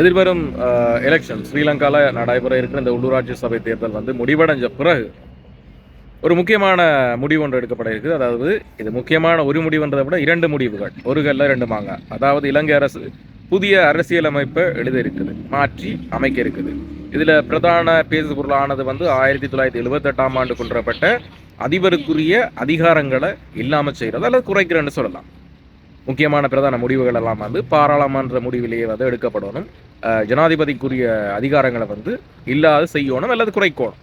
எதிர்வரும் எலெக்ஷன் ஸ்ரீலங்காவில் நடைபெற இருக்கிற இந்த உள்ளூராட்சி சபை தேர்தல் வந்து முடிவடைஞ்ச பிறகு ஒரு முக்கியமான முடிவு ஒன்று எடுக்கப்பட இருக்குது. அதாவது இது முக்கியமான ஒரு முடிவுன்றதை விட இரண்டு முடிவுகள். ஒரு கல்ல ரெண்டு மாங்க. அதாவது இலங்கை அரசு புதிய அரசியலமைப்பை எழுத இருக்குது மாற்றி அமைக்க இருக்குது இதில் பிரதான பேசு பொருளானது வந்து ஆயிரத்தி தொள்ளாயிரத்தி எழுபத்தெட்டாம் ஆண்டு கொண்டுவரப்பட்ட அதிபருக்குரிய அதிகாரங்களை இல்லாமல் செய்கிறது அல்லது குறைக்கிறேன்னு சொல்லலாம். முக்கியமான பிரதான முடிவுகள் எல்லாம் வந்து பாராளுமன்ற முடிவிலேயே வந்து எடுக்கப்படணும். அஹ் ஜனாதிபதிக்குரிய அதிகாரங்களை வந்து இல்லாது செய்யணும் அல்லது குறைக்கணும்.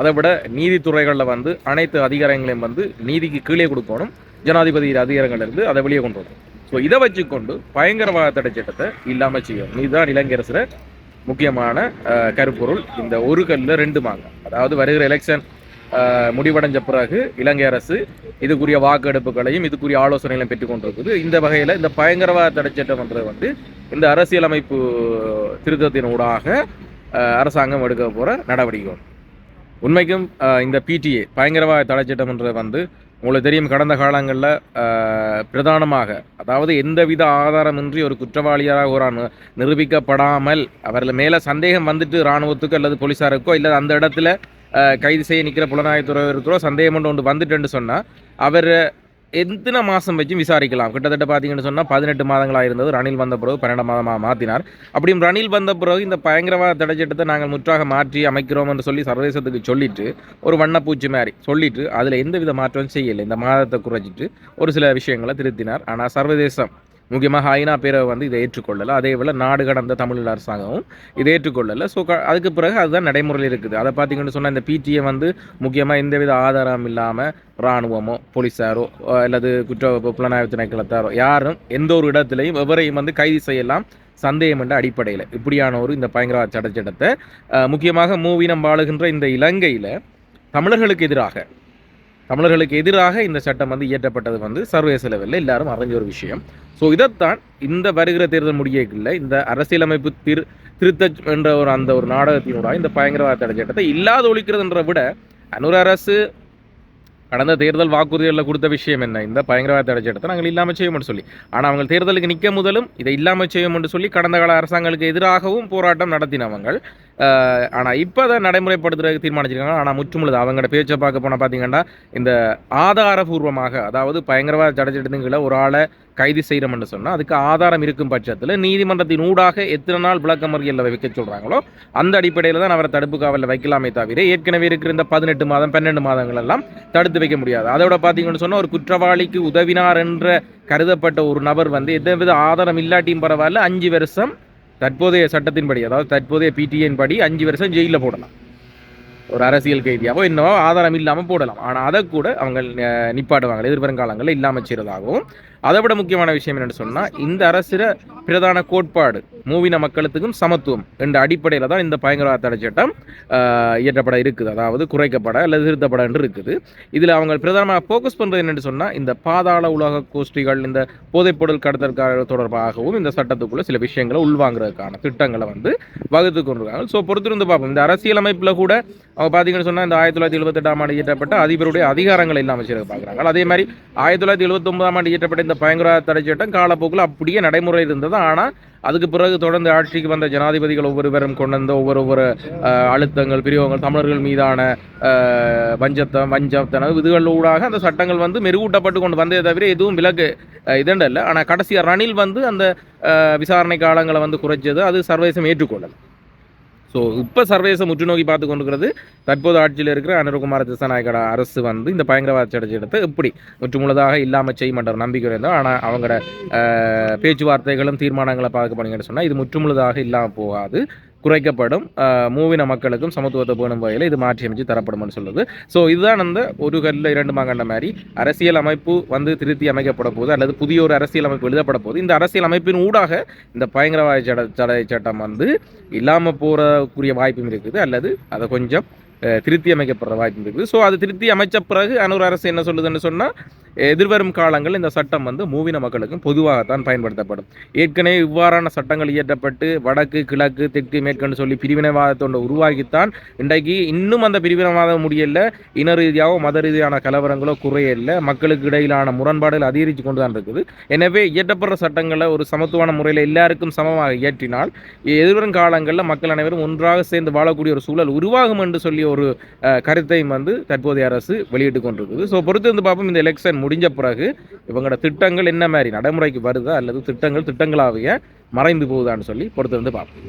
அதை விட நீதித்துறைகளில் வந்து அனைத்து அதிகாரங்களையும் வந்து நீதிக்கு கீழே கொடுக்கணும். ஜனாதிபதி அதிகாரங்கள் இருந்து அதை வெளியே கொண்டு வரணும். ஸோ இதை வச்சுக்கொண்டு பயங்கரவாத தடை சட்டத்தை இல்லாமல் செய்யணும். இதுதான் இலங்கை முக்கியமான கருப்பொருள். இந்த ஒரு கல்ல ரெண்டு மாங்க. அதாவது வருகிற எலெக்ஷன் முடிவடைஞ்ச பிறகு இலங்கை அரசு இதுக்குரிய வாக்கெடுப்புகளையும் இதுக்குரிய ஆலோசனைகளையும் பெற்றுக் கொண்டிருக்குது இந்த வகையில் இந்த பயங்கரவாத தடை சட்டம்ன்றது வந்து இந்த அரசியலமைப்பு திருத்தத்தின் ஊடாக அரசாங்கம் எடுக்க போகிற நடவடிக்கை உண்மைக்கும் இந்த பிடிஏ பயங்கரவாத தடை சட்டம்ன்றது வந்து உங்களுக்கு தெரியும் கடந்த காலங்களில் பிரதானமாக அதாவது எந்தவித ஆதாரமின்றி ஒரு குற்றவாளியாக ஒரு நிரூபிக்கப்படாமல் அவர்கள் மேலே சந்தேகம் வந்துட்டு இராணுவத்துக்கோ அல்லது போலீஸாருக்கோ இல்லை அந்த இடத்துல கைது செய்ய நிற்கிற புலனாய்வுத்துறையிருக்கிறோ சந்தேகம் ஒன்று ஒன்று வந்துட்டுன்னு சொன்னால் அவர் எத்தனை மாதம் வச்சும் விசாரிக்கலாம். கிட்டத்தட்ட பார்த்தீங்கன்னு சொன்னால் பதினெட்டு மாதங்களாக இருந்தது. ரணில் வந்த பிறகு பன்னெண்டு மாதமாக மாற்றினார் அப்படியும் ரணில் வந்த பிறகு இந்த பயங்கரவாத தடை சட்டத்தை நாங்கள் முற்றாக மாற்றி அமைக்கிறோம் என்று சொல்லி சர்வதேசத்துக்கு சொல்லிட்டு ஒரு வண்ணப்பூச்சி மாதிரி சொல்லிட்டு அதில் எந்தவித மாற்றமும் செய்யலை. இந்த மாதத்தை குறைச்சிட்டு ஒரு சில விஷயங்களை திருத்தினார். ஆனால் சர்வதேசம் முக்கியமாக ஐநா பேரவை வந்து இதை ஏற்றுக்கொள்ளலை. அதே போல் நாடு கடந்த தமிழ் அரசாங்கமும் இதை ஏற்றுக்கொள்ளலை. ஸோ அதுக்கு பிறகு அதுதான் நடைமுறையில் இருக்குது. அதை பார்த்தீங்கன்னு சொன்னால் இந்த பிடிஏ வந்து முக்கியமாக எந்தவித ஆதாரம் இல்லாமல் இராணுவமோ போலீஸாரோ அல்லது குற்ற புலனாய்வு திணைக்களத்தாரோ யாரும் எந்த ஒரு இடத்துலையும் எவரையும் வந்து கைது செய்யலாம் சந்தேகம் என்ற அடிப்படையில். இப்படியான ஒரு இந்த பயங்கரவாத சட்டச்சட்டத்தை முக்கியமாக மூவினம் வாழுகின்ற இந்த இலங்கையில் தமிழர்களுக்கு எதிராக தமிழர்களுக்கு எதிராக இந்த சட்டம் வந்து இயற்றப்பட்டது வந்து சர்வதேச லெவலில் எல்லாரும் அறிஞ்ச ஒரு விஷயம். ஸோ இதைத்தான் இந்த வருகிற தேர்தல் முடியக்குள்ள இந்த அரசியலமைப்பு திரு திருத்த என்ற ஒரு அந்த ஒரு நாடகத்தினூடாக இந்த பயங்கரவாத தடை சட்டத்தை இல்லாத ஒழிக்கிறதுன்ற விட அனுர அரசு கடந்த தேர்தல் வாக்குறுதிகளில் கொடுத்த விஷயம் என்ன? இந்த பயங்கரவாத தடை சட்டத்தை நாங்கள் இல்லாமல் செய்வோம்னு சொல்லி. ஆனால் அவங்க தேர்தலுக்கு நிற்க முதலும் இதை இல்லாமல் செய்வோம்னு சொல்லி கடந்த கால அரசாங்கங்களுக்கு எதிராகவும் போராட்டம் நடத்தினவங்க ஆனால் இப்போ அதை நடைமுறைப்படுத்துறதுக்கு தீர்மானிச்சிருக்காங்க. ஆனால் முற்றுமுழுது அவங்களோட பேச்சை பார்க்க போனால் பார்த்தீங்கன்னா இந்த ஆதாரபூர்வமாக அதாவது பயங்கரவாத தடை ஒரு ஆளை கைது செய்கிறோம்னு சொன்னால் அதுக்கு ஆதாரம் இருக்கும் பட்சத்தில் நீதிமன்றத்தின் ஊடாக எத்தனை நாள் விளக்கமறியலில் வைக்க சொல்கிறாங்களோ அந்த அடிப்படையில் தான் அவரை தடுப்பு காவலில் வைக்கலாமே தவிர ஏற்கனவே இருக்கிற இந்த பதினெட்டு மாதம் பன்னெண்டு மாதங்கள் எல்லாம் தடுத்து வைக்க முடியாது. அதோட பார்த்தீங்கன்னு சொன்னால் ஒரு குற்றவாளிக்கு உதவினார் என்ற கருதப்பட்ட ஒரு நபர் வந்து எந்தவித ஆதாரம் இல்லாட்டியும் பரவாயில்ல அஞ்சு வருஷம் தற்போதைய சட்டத்தின்படி அதாவது தற்போதைய பிடிஏன் படி அஞ்சு வருஷம் ஜெயிலில் போடலாம். ஒரு அரசியல் கைதியாவோ என்னவோ ஆதாரம் இல்லாமல் போடலாம். ஆனால் அதை கூட அவங்க அஹ், நிப்பாட்டுவாங்க. எதிர்வரும் காலங்களில் இல்லாமல் செய்கிறதாகவும் அதை விட முக்கியமான விஷயம் என்னென்னு சொன்னால் இந்த அரசிட பிரதான கோட்பாடு மூவின மக்களுக்கும் சமத்துவம் என்ற அடிப்படையில் தான் இந்த பயங்கரவாத தடை சட்டம் இயற்றப்பட இருக்குது. அதாவது குறைக்கப்பட அல்லது திருத்தப்பட என்று இருக்குது. இதில் அவங்க பிரதானமாக ஃபோக்கஸ் பண்ணுறது என்னென்னு சொன்னால் இந்த பாதாள உலக கோஷ்டிகள் இந்த போதைப்பொருள் கடத்தல் தொடர்பாகவும் இந்த சட்டத்துக்குள்ள சில விஷயங்களை உள்வாங்குறதுக்கான திட்டங்களை வந்து வகுத்து கொண்டிருக்காங்க. ஸோ பொறுத்திருந்து பார்ப்போம். இந்த அரசியலமைப்பில் கூட அவங்க பார்த்தீங்கன்னு சொன்னால் இந்த ஆயிரத்தி தொள்ளாயிரத்தி எழுபத்தெட்டாம் ஆண்டு இயற்றப்பட்ட அதிபருடைய அதிகாரங்கள் இல்லாமல் செய்ய பார்க்குறாங்க அதே மாதிரி ஆயிரத்தி தொள்ளாயிரத்தி எழுபத்தொன்பதாம் ஆண்டு இயற்றப்பட்ட இந்த பயங்கரவாத தடை சட்டம் காலப்போக்கில் அப்படியே நடைமுறை இருந்தது. ஆனால் அதுக்கு பிறகு தொடர்ந்து ஆட்சிக்கு வந்த ஜனாதிபதிகள் ஒவ்வொருவரும் கொண்டு வந்த ஒவ்வொரு ஒவ்வொரு அழுத்தங்கள் பிரிவங்கள் தமிழர்கள் மீதான வஞ்சத்தம் வஞ்சத்தனம் இதுகளூடாக அந்த சட்டங்கள் வந்து மெருகூட்டப்பட்டு கொண்டு வந்ததே தவிர எதுவும் விலக்கு இதண்டல்ல. ஆனால் கடைசியாக ரணில் வந்து அந்த விசாரணை காலங்களை வந்து குறைச்சது அது சர்வதேசம் ஏற்றுக்கொள்ளல ஸோ இப்போ சர்வதேச முற்றுநோக்கி பார்த்து கொண்டிருக்கிறது. தற்போது ஆட்சியில் இருக்கிற அனுரகுமார திசாநாயகட அரசு வந்து இந்த பயங்கரவாத சட்டத்தை எப்படி முற்றுமுழுதாக இல்லாமல் செய்ய மாட்டார் நம்பிக்கை இருந்தோம் ஆனால் அவங்களோட பேச்சுவார்த்தைகளும் தீர்மானங்களை பார்க்க போனீங்கன்னு சொன்னால் இது முற்றுமுழுதாக இல்லாமல் போகாது. குறைக்கப்படும் மூவின மக்களுக்கும் சமத்துவத்தை பேணும் வகையில் இது மாற்றி அமைச்சு தரப்படும்னு சொல்லுது ஸோ இதுதான் அந்த ஒரு கல்ல இரண்டு மாங்கண்ட மாதிரி அரசியல் அமைப்பு வந்து திருத்தி அமைக்கப்பட போது அல்லது புதிய ஒரு அரசியல் அமைப்பு எழுதப்பட போது இந்த அரசியல் அமைப்பின் ஊடாக இந்த பயங்கரவாத சட தடை சட்டம் வந்து இல்லாமல் போகிறக்குரிய வாய்ப்பும் இருக்குது. அல்லது அதை கொஞ்சம் திருத்தி அமைக்கப்படுற வாய்ப்பு இருக்குது. ஸோ அது திருத்தி அமைச்ச பிறகு அனூர் அரசு என்ன சொல்லுதுன்னு சொன்னால் எதிர்வரும் காலங்களில் இந்த சட்டம் வந்து மூவின மக்களுக்கும் பொதுவாகத்தான் பயன்படுத்தப்படும். ஏற்கனவே இவ்வாறான சட்டங்கள் இயற்றப்பட்டு வடக்கு கிழக்கு தெற்கு மேற்குன்னு சொல்லி பிரிவினைவாதத்தோட உருவாகித்தான் இன்றைக்கு இன்னும் அந்த பிரிவினைவாதம் முடியல. இன ரீதியாகவோ மத ரீதியான கலவரங்களோ குறையல மக்களுக்கு இடையிலான முரண்பாடுகள் அதிகரித்து கொண்டு தான் இருக்குது. எனவே இயற்றப்படுற சட்டங்களை ஒரு சமத்துவான முறையில் எல்லாருக்கும் சமமாக இயற்றினால் எதிர்வரும் காலங்களில் மக்கள் அனைவரும் ஒன்றாக சேர்ந்து வாழக்கூடிய ஒரு சூழல் உருவாகும் என்று சொல்லி ஒரு கருத்தையும் வந்து தற்போதைய அரசு வெளியிட்டு கொண்டிருக்குது. ஸோ பொறுத்து வந்து பார்ப்போம். இந்த எலெக்ஷன் முடிஞ்ச பிறகு இவங்களோட திட்டங்கள் என்ன மாதிரி? நடைமுறைக்கு வருதா? அல்லது திட்டங்கள் திட்டங்களாகவே மறைந்து போகுதான்னு சொல்லி பொறுத்து வந்து பார்ப்போம்.